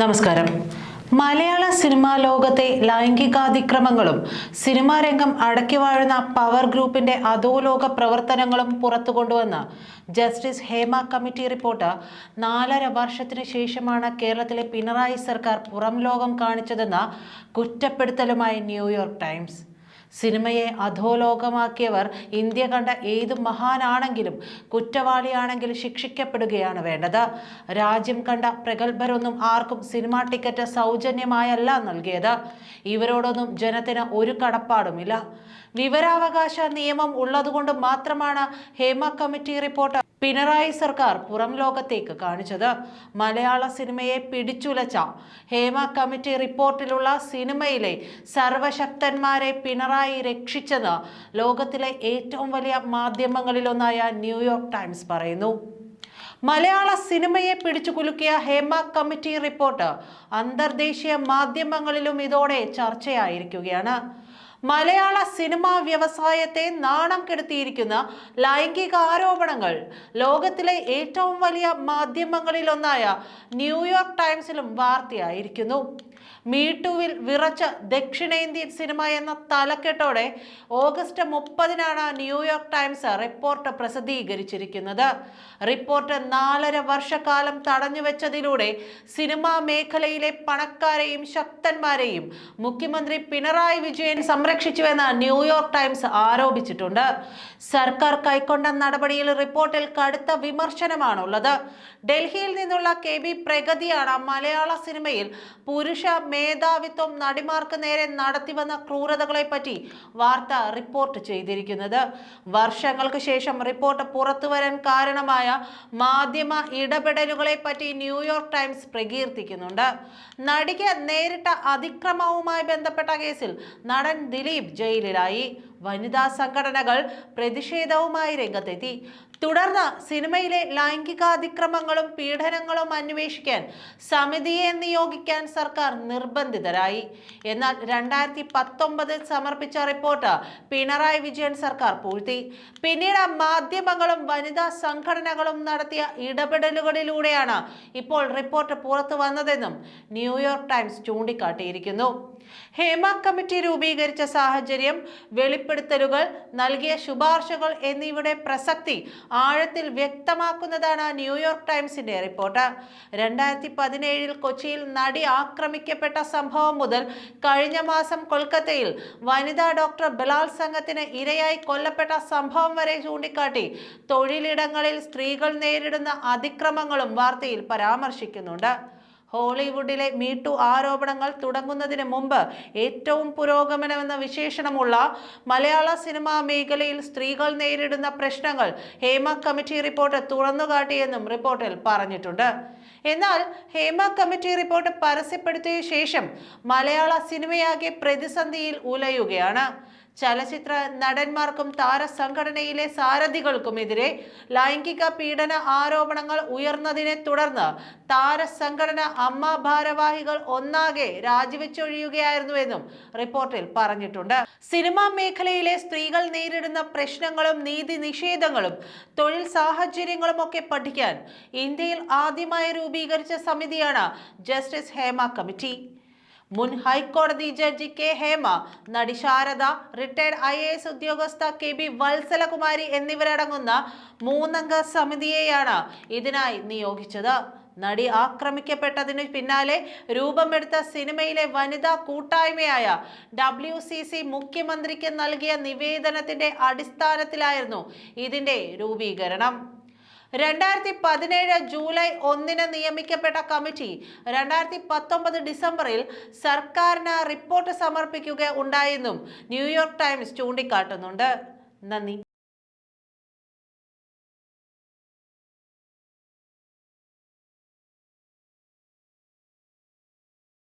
നമസ്കാരം. മലയാള സിനിമാ ലോകത്തെ ലൈംഗികാതിക്രമങ്ങളും സിനിമാ രംഗം അടക്കി വാഴുന്ന പവർ ഗ്രൂപ്പിന്റെ അധോലോക പ്രവർത്തനങ്ങളും പുറത്തു കൊണ്ടുവന്ന ജസ്റ്റിസ് ഹേമ കമ്മിറ്റി റിപ്പോർട്ട് നാലര വർഷത്തിനു ശേഷമാണ് കേരളത്തിലെ പിണറായി സർക്കാർ പുറം ലോകം കാണിച്ചതെന്ന കുറ്റപ്പെടുത്തലുമായി ന്യൂയോർക്ക് ടൈംസ്. സിനിമയെ അധോലോകമാക്കിയവർ ഇന്ത്യ കണ്ട ഏത് മഹാനാണെങ്കിലും കുറ്റവാളിയാണെങ്കിൽ ശിക്ഷിക്കപ്പെടുകയാണ് വേണ്ടത്. രാജ്യം കണ്ട പ്രഗത്ഭരൊന്നും ആർക്കും സിനിമാ ടിക്കറ്റ് സൗജന്യമായല്ല നൽകിയത്. ഇവരോടൊന്നും ജനത്തിന് ഒരു കടപ്പാടുമില്ല. വിവരാവകാശ നിയമം ഉള്ളതുകൊണ്ട് മാത്രമാണ് ഹേമ കമ്മിറ്റി റിപ്പോർട്ട് പിണറായി സർക്കാർ പുറം ലോകത്തേക്ക് കാണിച്ചത് മലയാള സിനിമയെ പിടിച്ചുലച്ച ഹേമ കമ്മിറ്റി റിപ്പോർട്ടിലുള്ള സിനിമയിലെ സർവശക്തന്മാരെ പിണറായി രക്ഷിച്ചത് ലോകത്തിലെ ഏറ്റവും വലിയ മാധ്യമങ്ങളിലൊന്നായ ന്യൂയോർക്ക് ടൈംസ് പറയുന്നു. മലയാള സിനിമയെ പിടിച്ചു കുലുക്കിയ ഹേമ കമ്മിറ്റി റിപ്പോർട്ട് അന്തർദേശീയ മാധ്യമങ്ങളിലും ഇതോടെ ചർച്ചയായിരിക്കുകയാണ്. മലയാള സിനിമാ വ്യവസായത്തെ നാണം കെടുത്തിയിരിക്കുന്ന ലൈംഗിക ആരോപണങ്ങൾ. ലോകത്തിലെ ഏറ്റവും വലിയ മാധ്യമങ്ങളിലൊന്നായ ന്യൂയോർക്ക് ടൈംസിലും വാർത്തയായിരിക്കുന്നു. മീട്ടുവിൽ വിറച്ച ദക്ഷിണേന്ത്യൻ സിനിമ എന്ന തലക്കെട്ടോടെ ഓഗസ്റ്റ് മുപ്പതിനാണ് ന്യൂയോർക്ക് ടൈംസ് റിപ്പോർട്ട് പ്രസിദ്ധീകരിച്ചിരിക്കുന്നത്. റിപ്പോർട്ട് നാലര വർഷക്കാലം തടഞ്ഞുവെച്ചതിലൂടെ സിനിമാ മേഖലയിലെ പണക്കാരെയും ശക്തന്മാരെയും മുഖ്യമന്ത്രി പിണറായി വിജയൻ സംരക്ഷിച്ചുവെന്ന് ന്യൂയോർക്ക് ടൈംസ് ആരോപിച്ചിട്ടുണ്ട്. സർക്കാർ കൈക്കൊണ്ട നടപടിയിൽ റിപ്പോർട്ടിൽ കടുത്ത വിമർശനമാണുള്ളത്. ഡൽഹിയിൽ നിന്നുള്ള കെ ബി പ്രഗതിയാണ് മലയാള സിനിമയിൽ പുരുഷ മേധാവിത്വം നടിമാർക്ക് നേരെ നടത്തിവന്ന ക്രൂരതകളെ പറ്റി വാർത്ത റിപ്പോർട്ട് ചെയ്തിരിക്കുന്നത്. വർഷങ്ങൾക്ക് ശേഷം റിപ്പോർട്ട് പുറത്തുവരാൻ കാരണമായ മാധ്യമ ഇടപെടലുകളെ പറ്റി ന്യൂയോർക്ക് ടൈംസ് പ്രകീർത്തിക്കുന്നുണ്ട്. നടിക്ക് നേരിട്ട അതിക്രമവുമായി ബന്ധപ്പെട്ട കേസിൽ നടൻ ദിലീപ് ജയിലിലായി. വനിതാ സംഘടനകൾ പ്രതിഷേധവുമായി രംഗത്തെത്തി. തുടർന്ന് സിനിമയിലെ ലൈംഗികാതിക്രമങ്ങളും പീഡനങ്ങളും അന്വേഷിക്കാൻ സമിതിയെ നിയോഗിക്കാൻ സർക്കാർ നിർബന്ധിതരായി. എന്നാൽ രണ്ടായിരത്തി പത്തൊമ്പതിൽ സമർപ്പിച്ച റിപ്പോർട്ട് പിണറായി വിജയൻ സർക്കാർ പൂഴ്ത്തി. പിന്നീട് മാധ്യമങ്ങളും വനിതാ സംഘടനകളും നടത്തിയ ഇടപെടലുകളിലൂടെയാണ് ഇപ്പോൾ റിപ്പോർട്ട് പുറത്തു വന്നതെന്നും ന്യൂയോർക്ക് ടൈംസ് ചൂണ്ടിക്കാട്ടിയിരിക്കുന്നു. ഹേമ കമ്മിറ്റി രൂപീകരിച്ച സാഹചര്യം വെളിപ്പെടുത്തലുകൾ നൽകിയ ശുപാർശകൾ എന്നിവയുടെ പ്രസക്തി ആഴത്തിൽ വ്യക്തമാക്കുന്നതാണ് ന്യൂയോർക്ക് ടൈംസിന്റെ റിപ്പോർട്ട്. രണ്ടായിരത്തി പതിനേഴിൽ കൊച്ചിയിൽ നടി ആക്രമിക്കപ്പെട്ട സംഭവം മുതൽ കഴിഞ്ഞ മാസം കൊൽക്കത്തയിൽ വനിതാ ഡോക്ടർ ബലാത്സംഗത്തിന് ഇരയായി കൊല്ലപ്പെട്ട സംഭവം വരെ ചൂണ്ടിക്കാട്ടി തൊഴിലിടങ്ങളിൽ സ്ത്രീകൾ നേരിടുന്ന അതിക്രമങ്ങളും വാർത്തയിൽ പരാമർശിക്കുന്നുണ്ട്. ഹോളിവുഡിലെ മീട്ടു ആരോപണങ്ങൾ തുടങ്ങുന്നതിന് മുമ്പ് ഏറ്റവും പുരോഗമനമെന്ന വിശേഷണമുള്ള മലയാള സിനിമാ മേഖലയിൽ സ്ത്രീകൾ നേരിടുന്ന പ്രശ്നങ്ങൾ ഹേമ കമ്മിറ്റി റിപ്പോർട്ട് തുറന്നുകാട്ടിയെന്നും റിപ്പോർട്ടിൽ പറഞ്ഞിട്ടുണ്ട്. എന്നാൽ ഹേമ കമ്മിറ്റി റിപ്പോർട്ട് പരസ്യപ്പെടുത്തിയ ശേഷം മലയാള സിനിമയാകെ പ്രതിസന്ധിയിൽ ഉലയുകയാണ്. ചലച്ചിത്ര നടന്മാർക്കും താരസംഘടനയിലെ സാരഥികൾക്കുമെതിരെ ലൈംഗിക പീഡന ആരോപണങ്ങൾ ഉയർന്നതിനെ തുടർന്ന് താരസംഘടന അമ്മ ഭാരവാഹികൾ ഒന്നാകെ രാജിവെച്ചൊഴിയുകയായിരുന്നുവെന്നും റിപ്പോർട്ടിൽ പറഞ്ഞിട്ടുണ്ട്. സിനിമാ മേഖലയിലെ സ്ത്രീകൾ നേരിടുന്ന പ്രശ്നങ്ങളും നീതി നിഷേധങ്ങളും തൊഴിൽ സാഹചര്യങ്ങളും ഒക്കെ പഠിക്കാൻ ഇന്ത്യയിൽ ആദ്യമായി രൂപീകരിച്ച സമിതിയാണ് ജസ്റ്റിസ് ഹേമ കമ്മിറ്റി. മുൻ ഹൈക്കോടതി ജഡ്ജി കെ ഹേമ നടി Sharada retired I A S ഉദ്യോഗസ്ഥ കെ ബി വത്സലകുമാരി എന്നിവരടങ്ങുന്ന മൂന്നംഗ സമിതിയെയാണ് ഇതിനായി നിയോഗിച്ചത്. നടി ആക്രമിക്കപ്പെട്ടതിനു പിന്നാലെ രൂപമെടുത്ത സിനിമയിലെ വനിതാ കൂട്ടായ്മയായ ഡബ്ല്യു സി സി മുഖ്യമന്ത്രിക്ക് നൽകിയ നിവേദനത്തിന്റെ അടിസ്ഥാനത്തിലായിരുന്നു ഇതിന്റെ രൂപീകരണം. രണ്ടായിരത്തി പതിനേഴ് ജൂലൈ ഒന്നിന് നിയമിക്കപ്പെട്ട കമ്മിറ്റി രണ്ടായിരത്തി പത്തൊമ്പത് ഡിസംബറിൽ സർക്കാരിന് റിപ്പോർട്ട് സമർപ്പിക്കുക ഉണ്ടായെന്നും ന്യൂയോർക്ക് ടൈംസ് ചൂണ്ടിക്കാട്ടുന്നുണ്ട്. നന്ദി.